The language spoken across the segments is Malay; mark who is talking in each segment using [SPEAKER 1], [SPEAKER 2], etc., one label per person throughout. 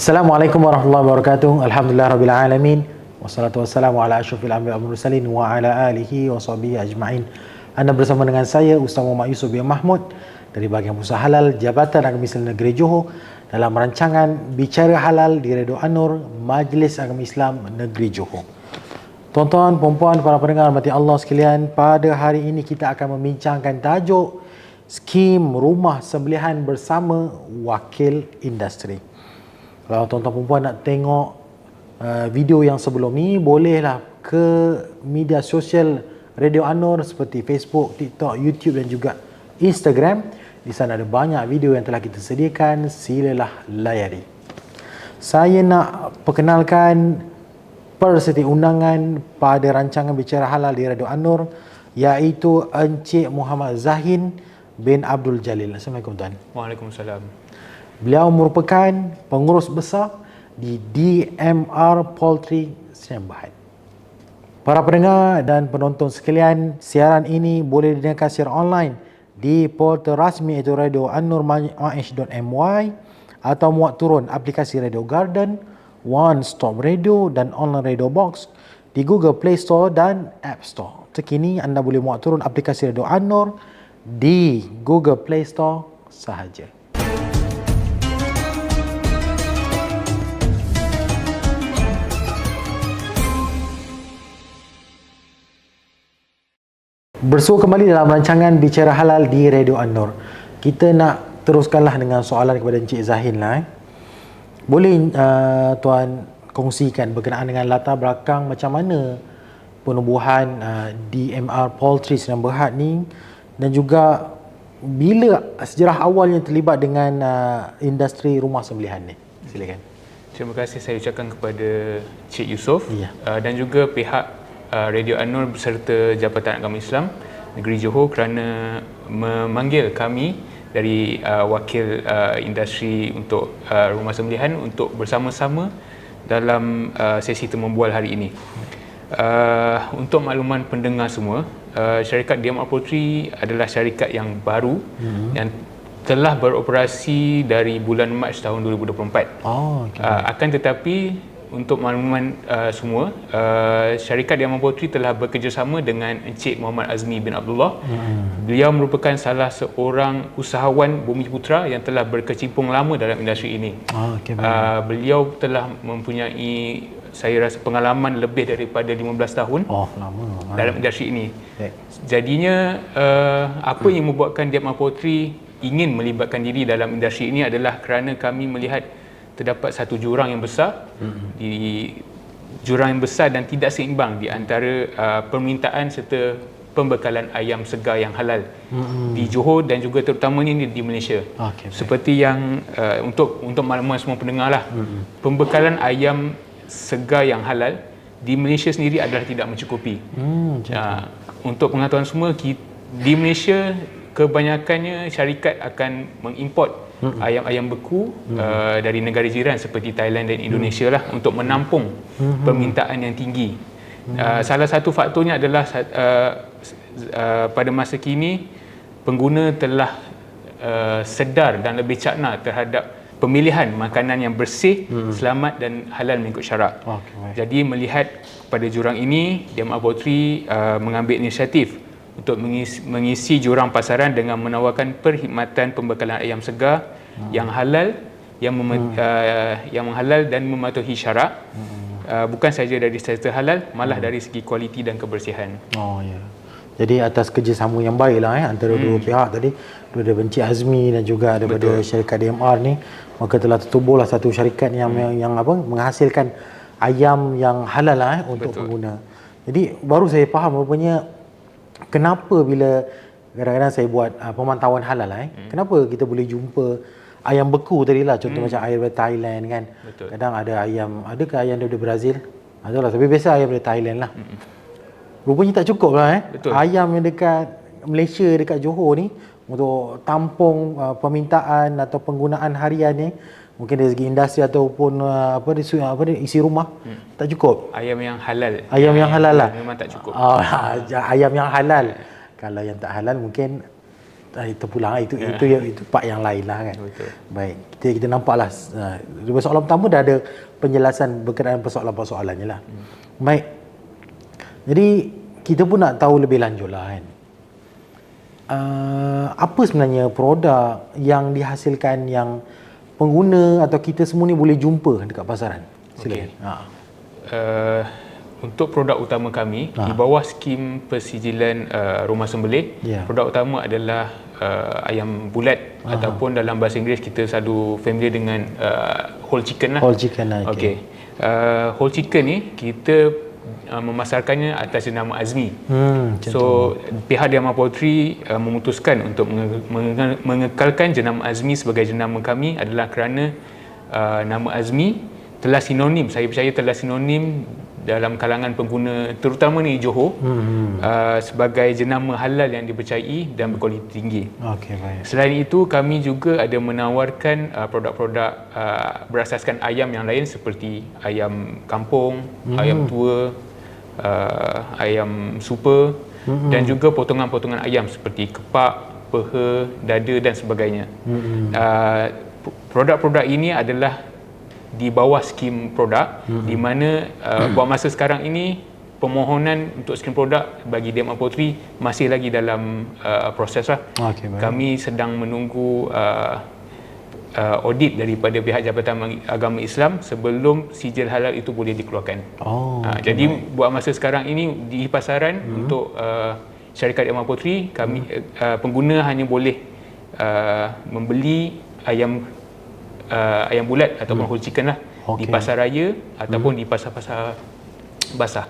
[SPEAKER 1] Assalamualaikum warahmatullahi wabarakatuh. Alhamdulillah rabbil alamin. Wassalatu wassalamu ala asyrafil anbiya wal mursalin wa ala alihi wa sahbihi ajma'in. Anda bersama dengan saya Ustaz Muhammad Yusuf bin Mahmud dari bahagian usaha halal Jabatan Agama Islam Negeri Johor dalam rancangan Bicara Halal di Radio Anur Majlis Agama Islam Negeri Johor. Tuan-tuan, puan-puan, para pendengar mati Allah sekalian, pada hari ini kita akan membincangkan tajuk skim rumah sembelihan bersama wakil industri. Kalau tuan-tuan perempuan nak tengok uh, video yang sebelum ni, bolehlah ke media sosial Radio Anur seperti Facebook, TikTok, YouTube dan juga Instagram. Di sana ada banyak video yang telah kita sediakan. Silalah layari. Saya nak perkenalkan peserta undangan pada rancangan Bicara Halal di Radio Anur iaitu Encik Muhammad Zahin bin Abdul Jalil. Assalamualaikum tuan.
[SPEAKER 2] Waalaikumsalam.
[SPEAKER 1] Beliau merupakan pengurus besar di DMR Poultry Bhd. Para pendengar dan penonton sekalian, siaran ini boleh didengarkan secara online di portal rasmi iaitu Radio An-Nur.my atau muat turun aplikasi Radio Garden, One Stop Radio dan Online Radio Box di Google Play Store dan App Store. Terkini anda boleh muat turun aplikasi Radio An-Nur di Google Play Store sahaja. Bersua kembali dalam rancangan Bicara Halal di Radio An-Nur. Kita nak teruskanlah dengan soalan kepada Encik Zahin lah. Eh. Boleh uh, Tuan kongsikan berkenaan dengan latar belakang macam mana penubuhan uh, DMR Poultry Senang Berhad ni dan juga bila sejarah awalnya terlibat dengan uh, industri rumah sembelihan ni. Silakan.
[SPEAKER 2] Terima kasih saya ucapkan kepada Cik Yusof
[SPEAKER 1] Ya.
[SPEAKER 2] uh, dan juga pihak uh, Radio Anur beserta Jabatan Agama Islam Negeri Johor kerana memanggil kami dari uh, wakil uh, industri untuk uh, rumah sembelihan untuk bersama-sama dalam uh, sesi temu bual hari ini. Uh, untuk makluman pendengar semua, uh, syarikat DMR Poultry adalah syarikat yang baru mm-hmm. yang telah beroperasi dari bulan Mac tahun 2024.
[SPEAKER 1] Oh, okay.
[SPEAKER 2] Uh, akan tetapi untuk makluman uh, semua, uh, syarikat Diamond Poultry telah bekerjasama dengan Encik Muhammad Azmi bin Abdullah. Hmm. Beliau merupakan salah seorang usahawan Bumi Putra yang telah berkecimpung lama dalam industri ini.
[SPEAKER 1] Oh, okay,
[SPEAKER 2] uh, beliau telah mempunyai saya rasa pengalaman lebih daripada 15 tahun
[SPEAKER 1] oh, lama.
[SPEAKER 2] dalam industri ini.
[SPEAKER 1] Baik.
[SPEAKER 2] Jadinya uh, apa yang membuatkan Diamond Poultry ingin melibatkan diri dalam industri ini adalah kerana kami melihat terdapat satu jurang yang besar mm-hmm. di jurang yang besar dan tidak seimbang di antara uh, permintaan serta pembekalan ayam segar yang halal mm-hmm. di Johor dan juga terutamanya di, di Malaysia.
[SPEAKER 1] Okay,
[SPEAKER 2] Seperti yang uh, untuk untuk makluman semua pendengar lah, mm-hmm. pembekalan ayam segar yang halal di Malaysia sendiri adalah tidak mencukupi. Mm, uh, untuk pengetahuan semua, di Malaysia kebanyakannya syarikat akan mengimport hmm. ayam-ayam beku hmm. uh, dari negara jiran seperti Thailand dan Indonesia hmm. lah untuk menampung hmm. permintaan yang tinggi. Hmm. Uh, salah satu faktornya adalah uh, uh, pada masa kini pengguna telah uh, sedar dan lebih cakna terhadap pemilihan makanan yang bersih, hmm. selamat dan halal mengikut syarak. Okay. Jadi melihat pada jurang ini, Diam Poultry uh, mengambil inisiatif untuk mengisi, mengisi jurang pasaran dengan menawarkan perkhidmatan pembekalan ayam segar hmm. yang halal yang mem- hmm. uh, yang menghalal dan mematuhi syarak hmm. uh, bukan saja dari sektor halal malah hmm. dari segi kualiti dan kebersihan.
[SPEAKER 1] Oh ya. Jadi atas kerjasama yang baiklah eh antara hmm. dua pihak tadi daripada Benci Azmi dan juga daripada Betul. syarikat DMR ni maka telah tertubuhlah satu syarikat yang hmm. yang, yang apa menghasilkan ayam yang halal lah eh untuk Betul. pengguna. Jadi baru saya faham rupanya kenapa bila kadang-kadang saya buat uh, pemantauan halal eh hmm. kenapa kita boleh jumpa ayam beku tadi lah contoh hmm. macam ayam dari Thailand kan Betul. kadang ada ayam ada ke ayam dari Brazil ada lah tapi biasa ayam dari Thailand lah hmm. rupanya tak cukup lah eh Betul. ayam yang dekat Malaysia dekat Johor ni untuk tampung uh, permintaan atau penggunaan harian ni mungkin dari segi industri ataupun uh, apa di apa di isi rumah hmm. tak cukup
[SPEAKER 2] ayam yang halal
[SPEAKER 1] ayam yang halal lah
[SPEAKER 2] memang tak cukup
[SPEAKER 1] uh, ayam yang halal kalau yang tak halal mungkin ah, itu pulang itu yeah. itu itu, itu part yang lain lah kan.
[SPEAKER 2] Betul.
[SPEAKER 1] Baik. Kita kita nampaklah uh, dua soalan pertama dah ada penjelasan berkenaan persoalan-persoalannya lah. Hmm. Baik. Jadi kita pun nak tahu lebih lanjut lah kan. Uh, apa sebenarnya produk yang dihasilkan yang pengguna atau kita semua ni boleh jumpa dekat pasaran? Silakan. Okay. Ha.
[SPEAKER 2] Uh, untuk produk utama kami ha. di bawah skim persijilan uh, rumah sembelih yeah. produk utama adalah uh, ayam bulat Aha. ataupun dalam bahasa Inggeris kita selalu familiar dengan uh, whole chicken lah
[SPEAKER 1] whole chicken lah
[SPEAKER 2] okey okay. uh, whole chicken ni kita uh, memasarkannya atas nama Azmi. Hmm, so pihak Diama Poultry uh, memutuskan untuk menge- menge- mengekalkan jenama Azmi sebagai jenama kami adalah kerana uh, nama Azmi telah sinonim. Saya percaya telah sinonim dalam kalangan pengguna terutama ni Johor hmm. uh, sebagai jenama halal yang dipercayai dan berkualiti tinggi.
[SPEAKER 1] Okey baik.
[SPEAKER 2] Selain itu kami juga ada menawarkan uh, produk-produk uh, berasaskan ayam yang lain seperti ayam kampung, hmm. ayam tua, uh, ayam super hmm. dan juga potongan-potongan ayam seperti kepak, peha, dada dan sebagainya. Hmm. Uh, produk-produk ini adalah di bawah skim produk mm-hmm. di mana uh, buat masa sekarang ini permohonan untuk skim produk bagi DMA Potri masih lagi dalam uh, proses lah. Okay, Kami sedang menunggu uh, uh, audit daripada pihak Jabatan Agama Islam sebelum sijil halal itu boleh dikeluarkan. Oh, uh, okay, jadi baik. buat masa sekarang ini di pasaran mm-hmm. untuk uh, syarikat DMA Potri kami mm-hmm. uh, pengguna hanya boleh uh, membeli ayam uh, ayam bulat ataupun hmm. whole chicken lah okay. di pasar raya ataupun hmm. di pasar-pasar basah.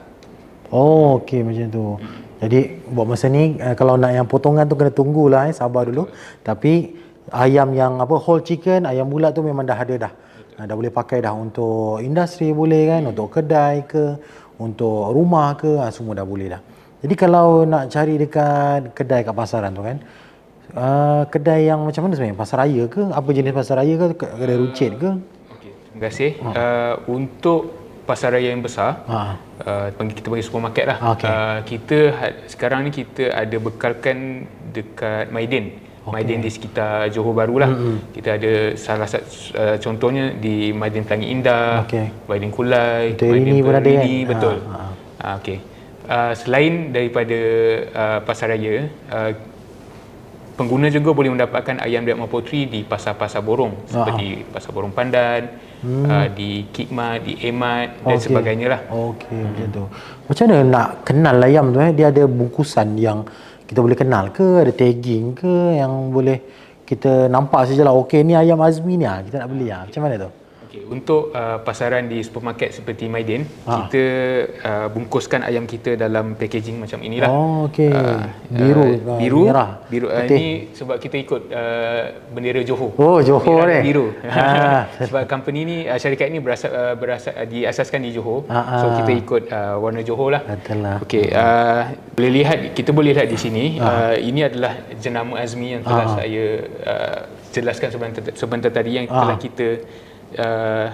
[SPEAKER 1] Oh, okey macam tu. Hmm. Jadi buat masa ni uh, kalau nak yang potongan tu kena tunggulah eh sabar dulu. Tapi ayam yang apa whole chicken, ayam bulat tu memang dah ada dah. Uh, dah boleh pakai dah untuk industri boleh kan, hmm. untuk kedai ke, untuk rumah ke, uh, semua dah boleh dah. Jadi kalau nak cari dekat kedai kat pasaran tu kan, Uh, kedai yang macam mana sebenarnya? Pasar raya ke? Apa jenis pasar raya ke? Kedai runcit ke?
[SPEAKER 2] Okey, terima kasih. Ha. Uh, untuk pasar raya yang besar, ha. uh, kita panggil supermarket lah. Okay. Uh, kita sekarang ni kita ada bekalkan dekat Maidin. Okay. Maidin di sekitar Johor Bahru lah. Mm-hmm. Kita ada salah satu uh, contohnya di Maidin Pelangi Indah, okay. Maidin Kulai,
[SPEAKER 1] Betul, Maidin ini Perini,
[SPEAKER 2] kan? betul. Ha. Ha. Uh, okay. Uh, selain daripada uh, pasar raya, uh, pengguna juga boleh mendapatkan ayam Dharma Potri di pasar-pasar borong seperti Aha. pasar borong Pandan, hmm. uh, di Kikmat, di Emat dan sebagainya lah.
[SPEAKER 1] Okey, hmm. macam tu. Macam mana nak kenal ayam tu eh? Dia ada bungkusan yang kita boleh kenal ke? Ada tagging ke yang boleh kita nampak sajalah okey ni ayam Azmi ni ah kita nak beli ah. Macam mana tu?
[SPEAKER 2] Okay, untuk uh, pasaran di supermarket seperti Maidin, ha. kita uh, bungkuskan ayam kita dalam packaging macam inilah.
[SPEAKER 1] Oh, okey. Uh, biru,
[SPEAKER 2] uh, biru, merah. Biru uh, ini sebab kita ikut uh, bendera Johor.
[SPEAKER 1] Oh, Johor ni.
[SPEAKER 2] Biru. Ha. sebab company ni uh, syarikat ini berasal uh, berasal uh, diasaskan di Johor. Ha, ha. So kita ikut uh, warna Johor lah.
[SPEAKER 1] Betul lah.
[SPEAKER 2] Okey, uh, boleh lihat kita boleh lihat di sini ha. uh, ini adalah jenama Azmi yang telah ha. saya uh, jelaskan sebentar, sebentar tadi yang ha. telah kita uh,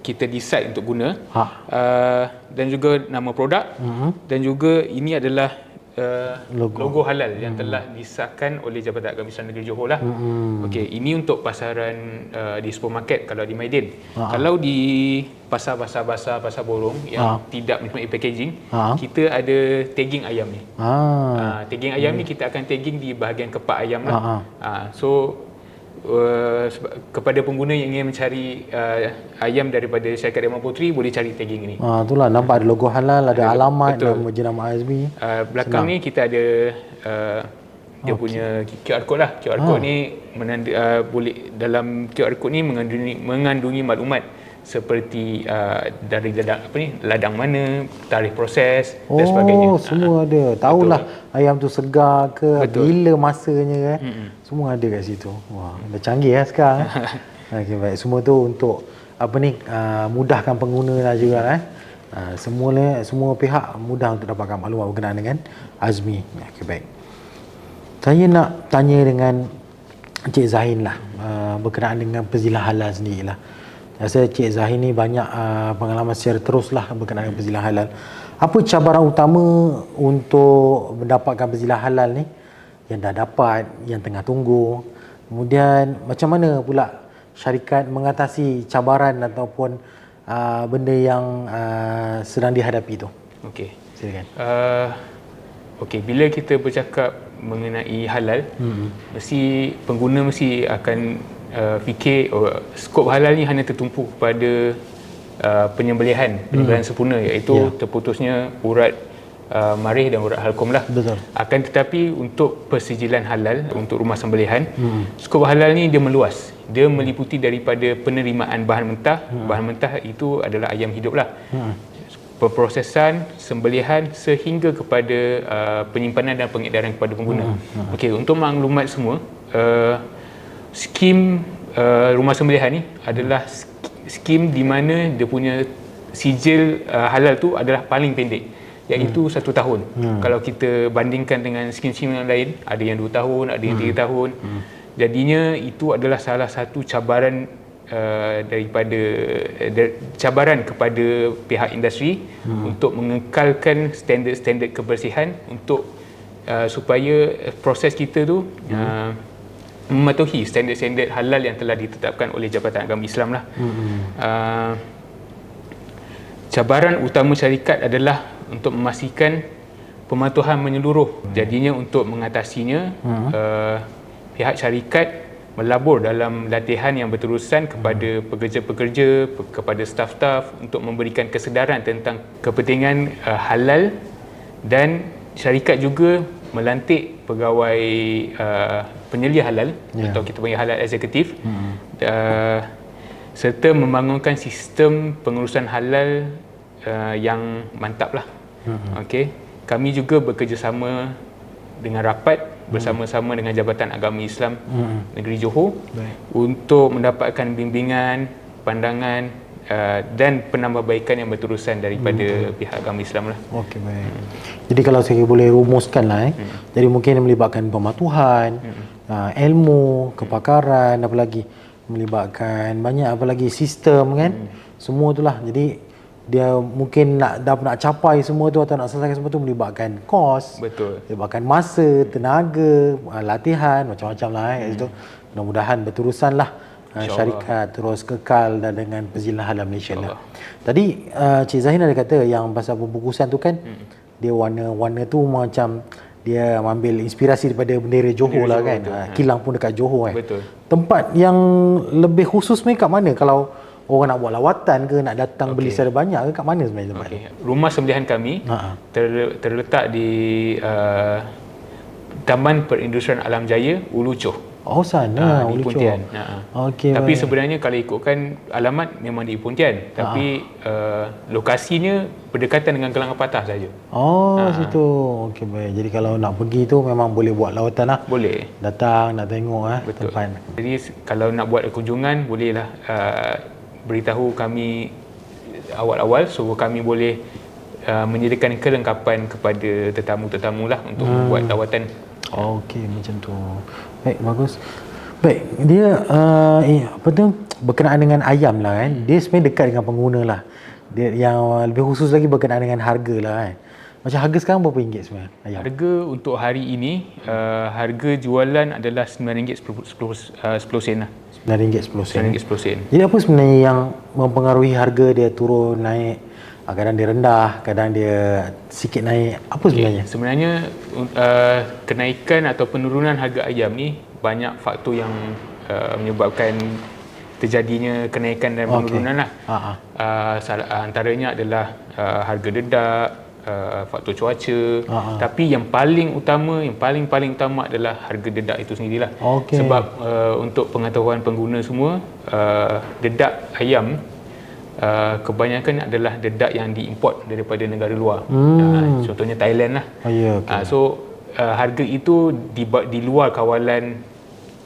[SPEAKER 2] kita decide untuk guna ha. uh, dan juga nama produk uh-huh. dan juga ini adalah uh, logo. logo halal yang uh-huh. telah disahkan oleh Jabatan Agama Islam Negeri Johor lah. Uh-huh. Okey, ini untuk pasaran uh, di supermarket kalau di Maidin. Uh-huh. Kalau di pasar-pasar basah, pasar borong yang uh-huh. tidak mempunyai packaging, uh-huh. kita ada tagging ayam ni. Uh-huh. Uh, tagging ayam uh-huh. ni kita akan tagging di bahagian kepak ayam lah. Uh-huh. Uh, so uh, kepada pengguna yang ingin mencari uh, ayam daripada syarikat Dharma Putri boleh cari tagging ni.
[SPEAKER 1] Ah itulah nampak ada logo halal, ada uh, alamat betul. nama jenama Azmi.
[SPEAKER 2] Uh, belakang Senang. ni kita ada uh, dia okay. punya QR code lah. QR code ha. ni menanda, uh, boleh dalam QR code ni mengandungi mengandungi maklumat seperti uh, dari ladang apa ni ladang mana tarikh proses
[SPEAKER 1] oh, dan sebagainya. oh semua uh, ada. Tahulah betul. ayam tu segar ke betul. bila masanya kan mm-hmm. semua ada kat situ. Wah dah canggih lah sekarang. Okey baik. Semua tu untuk apa ni uh, mudahkan pengguna lah juga eh. Uh, semua semua pihak mudah untuk dapatkan maklumat berkenaan dengan Azmi. Okey baik. Saya nak tanya dengan Encik Zahin lah uh, berkenaan dengan perzilah halal sendiri lah Rasa Cik Zahir ni banyak uh, pengalaman secara terus lah berkenaan dengan perzilah halal. Apa cabaran utama untuk mendapatkan perzilah halal ni yang dah dapat, yang tengah tunggu. Kemudian macam mana pula syarikat mengatasi cabaran ataupun uh, benda yang uh, sedang dihadapi tu?
[SPEAKER 2] Okey.
[SPEAKER 1] Silakan.
[SPEAKER 2] Uh, Okey, bila kita bercakap mengenai halal, hmm. mesti pengguna mesti akan uh, fikir oh, skop halal ni hanya tertumpu kepada uh, penyembelihan, penyembelihan hmm. sempurna iaitu yeah. terputusnya urat uh, marih dan urat halkom lah.
[SPEAKER 1] Betul.
[SPEAKER 2] Akan tetapi untuk persijilan halal untuk rumah sembelihan, hmm. skop halal ni dia meluas. Dia meliputi daripada penerimaan bahan mentah. Hmm. Bahan mentah itu adalah ayam hidup lah. Hmm pemprosesan, sembelihan sehingga kepada uh, penyimpanan dan pengedaran kepada pengguna. Hmm. Hmm. Okey, untuk maklumat semua, uh, skim uh, rumah sembelihan ni adalah skim di mana dia punya sijil uh, halal tu adalah paling pendek iaitu hmm. satu tahun. Hmm. Kalau kita bandingkan dengan skim-skim yang lain, ada yang dua tahun, ada yang tiga hmm. tahun. Hmm. Jadinya itu adalah salah satu cabaran Uh, daripada uh, cabaran kepada pihak industri hmm. untuk mengekalkan standard-standard kebersihan untuk uh, supaya proses kita tu hmm. uh, mematuhi standard-standard halal yang telah ditetapkan oleh Jabatan Agama Islam lah. Hmm. Uh, cabaran utama syarikat adalah untuk memastikan pematuhan menyeluruh. Hmm. Jadinya untuk mengatasinya hmm. uh, pihak syarikat melabur dalam latihan yang berterusan kepada pekerja-pekerja, kepada staf-staf untuk memberikan kesedaran tentang kepentingan uh, halal dan syarikat juga melantik pegawai uh, penyelia halal yeah. atau kita panggil halal eksekutif mm-hmm. uh, serta membangunkan sistem pengurusan halal uh, yang mantap lah. Mm-hmm. Okay. Kami juga bekerjasama dengan rapat bersama-sama dengan Jabatan Agama Islam hmm. Negeri Johor baik. untuk mendapatkan bimbingan, pandangan uh, dan penambahbaikan yang berterusan daripada hmm. pihak agama Islam lah.
[SPEAKER 1] Okey baik. Hmm. Jadi kalau saya boleh rumuskan lah eh. Hmm. Jadi mungkin melibatkan pematuhan, hmm. Uh, ilmu, kepakaran, apa lagi melibatkan banyak apa lagi sistem kan. Hmm. Semua itulah. Jadi dia mungkin nak dah nak capai semua tu atau nak selesaikan semua tu melibatkan kos
[SPEAKER 2] betul
[SPEAKER 1] melibatkan masa tenaga ah, latihan macam-macam lah eh hmm. itu mudah-mudahan berterusan lah ah, syarikat terus kekal dan dengan perzilan halal Malaysia lah. Tadi uh, Cik Zahin ada kata yang pasal pembungkusan tu kan hmm. dia warna-warna tu macam dia ambil inspirasi daripada bendera Johor bendera lah Johor kan. Tu, Kilang pun dekat Johor kan.
[SPEAKER 2] Betul.
[SPEAKER 1] Tempat yang lebih khusus ni kat mana kalau orang nak buat lawatan ke nak datang okay. beli secara banyak ke kat mana sebenarnya tempat okay.
[SPEAKER 2] rumah sembelihan kami ha. ter, terletak di uh, Taman Perindustrian Alam Jaya Ulu Choh
[SPEAKER 1] Oh sana,
[SPEAKER 2] ha, di Pontian. Ha. Okay, tapi baik. sebenarnya kalau ikutkan alamat memang di Pontian, tapi uh, lokasinya berdekatan dengan Gelang Patah saja.
[SPEAKER 1] Oh, ha. situ. Okey baik. Jadi kalau nak pergi tu memang boleh buat lawatan lah.
[SPEAKER 2] Boleh.
[SPEAKER 1] Datang nak tengok ah
[SPEAKER 2] Betul. tempat. Jadi kalau nak buat kunjungan bolehlah uh, beritahu kami awal-awal supaya kami boleh uh, menyediakan kelengkapan kepada tetamu-tetamu lah untuk hmm. membuat lawatan.
[SPEAKER 1] Okey macam tu. Baik bagus. Baik dia uh, eh, apa tu berkenaan dengan ayam lah kan. Dia sebenarnya dekat dengan pengguna lah. Dia yang lebih khusus lagi berkenaan dengan harga lah kan. Macam harga sekarang berapa ringgit sebenarnya ayam?
[SPEAKER 2] Harga untuk hari ini uh, harga jualan adalah RM9 10, 10, uh, 10 sen lah.
[SPEAKER 1] RM9.10 sen.
[SPEAKER 2] RM9.10 sen.
[SPEAKER 1] Jadi apa sebenarnya yang mempengaruhi harga dia turun naik? Kadang dia rendah, kadang dia sikit naik. Apa sebenarnya?
[SPEAKER 2] Okay. Sebenarnya uh, kenaikan atau penurunan harga ayam ni banyak faktor yang uh, menyebabkan terjadinya kenaikan dan penurunan okay. lah. Uh, salah, antaranya adalah uh, harga dedak, uh, faktor cuaca uh-huh. tapi yang paling utama yang paling-paling utama adalah harga dedak itu sendirilah okay. sebab uh, untuk pengetahuan pengguna semua uh, dedak ayam uh, kebanyakan adalah dedak yang diimport daripada negara luar hmm. uh, contohnya Thailand lah
[SPEAKER 1] oh, yeah, okay. uh,
[SPEAKER 2] so uh, harga itu di, di luar kawalan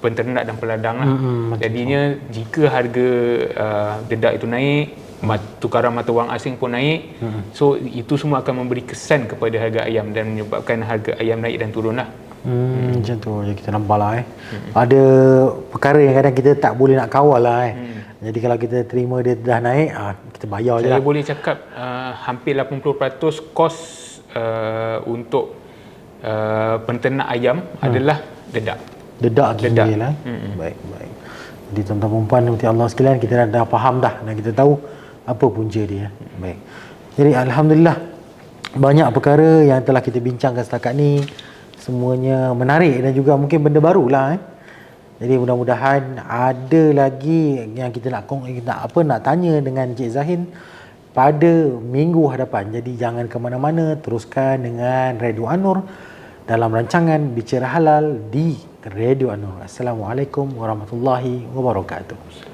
[SPEAKER 2] penternak dan peladang lah. Mm-hmm, Jadinya jika harga uh, dedak itu naik, mat, tukaran mata wang asing pun naik hmm. so itu semua akan memberi kesan kepada harga ayam dan menyebabkan harga ayam naik dan turun lah
[SPEAKER 1] hmm, hmm. macam tu je kita nampak lah eh hmm. ada perkara yang kadang kita tak boleh nak kawal lah eh hmm. Jadi kalau kita terima dia dah naik ah, kita bayar
[SPEAKER 2] saya
[SPEAKER 1] je lah
[SPEAKER 2] saya boleh cakap uh, hampir 80% kos uh, untuk uh, penternak ayam adalah dedak.
[SPEAKER 1] Dedak tu
[SPEAKER 2] Dedak.
[SPEAKER 1] lah. Baik, baik. Jadi tuan-tuan dan puan nanti Allah sekalian kita dah, dah faham dah dan kita tahu apa punca dia. Baik. Jadi alhamdulillah banyak perkara yang telah kita bincangkan setakat ni semuanya menarik dan juga mungkin benda baru lah eh. Jadi mudah-mudahan ada lagi yang kita nak kong, nak apa nak tanya dengan Cik Zahin pada minggu hadapan. Jadi jangan ke mana-mana, teruskan dengan Radio Anur dalam rancangan Bicara Halal di Radio Anur. Assalamualaikum warahmatullahi wabarakatuh.